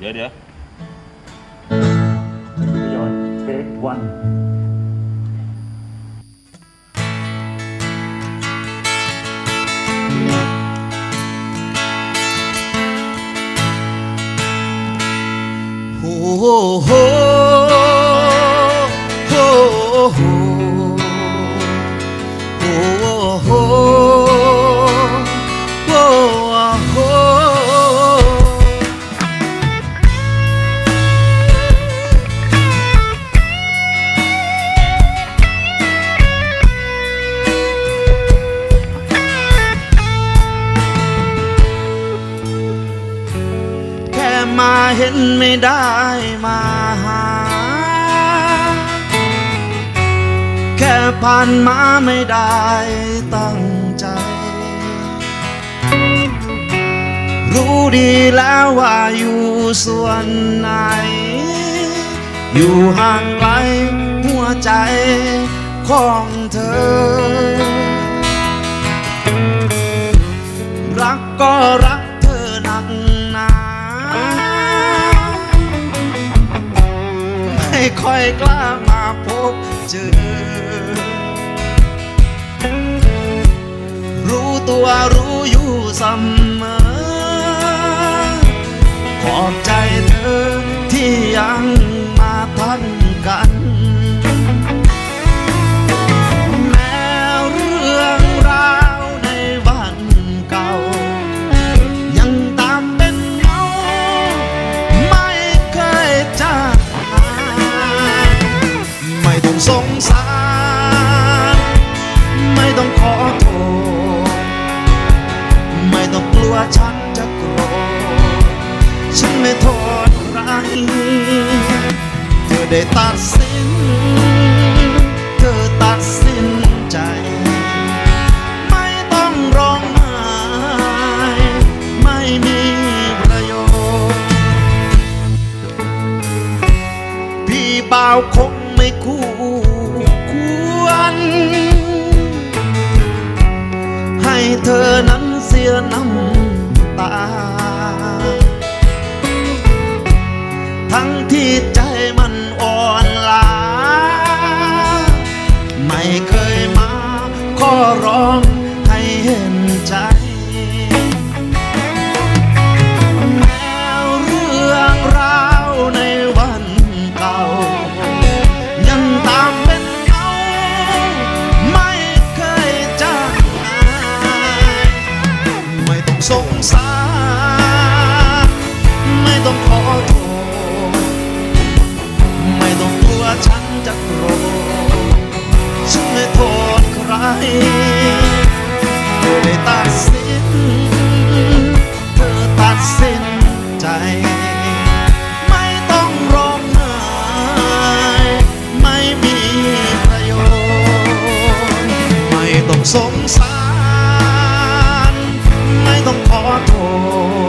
เดี๋ยวเเห็นไม่ได้มาหา แค่ผ่านมาไม่ได้ตั้งใจ รู้ดีแล้วว่าอยู่ส่วนไหน อยู่ห่างไกลหัวใจของเธอ รักก็รัก ค่อยกล้ามาพบเจอ รู้ตัวรู้อยู่เสมอขอบใจ ต้องกลัวฉันจะโกรธฉันไม่โทษใครเธอได้ตัดสิน เธอตัดสินใจ ไม่ต้องร้องไห้ไม่มีประโยชน์ พี่บ่าวคงไม่คู่ควร ให้เธอนั้นเสียน้ำ ทั้งที่ใจ สงสารไม่ต้องขอโทษไม่ต้องกลัวฉันจะโกรธฉันไม่โทษใครเธอได้ตัดสินเธอตัดสินใจ ไม่ต้องร้องไห้ไม่มีประโยชน์ไม่ต้องสงสาร โท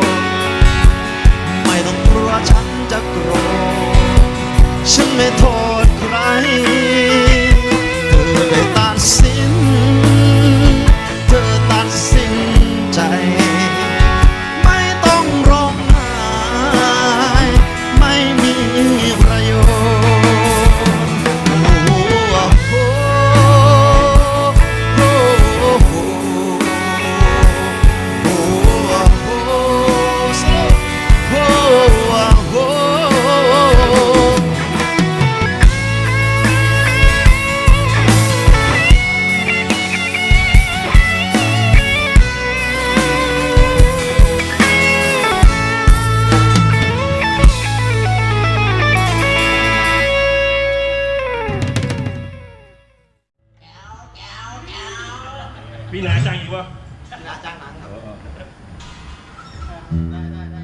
ษไม่ต้องกลัวฉันจะโกรธฉันไม่โทษ มีหนาจังอีกวะน่าจ้างหนังครับเออเออได้ได้ได้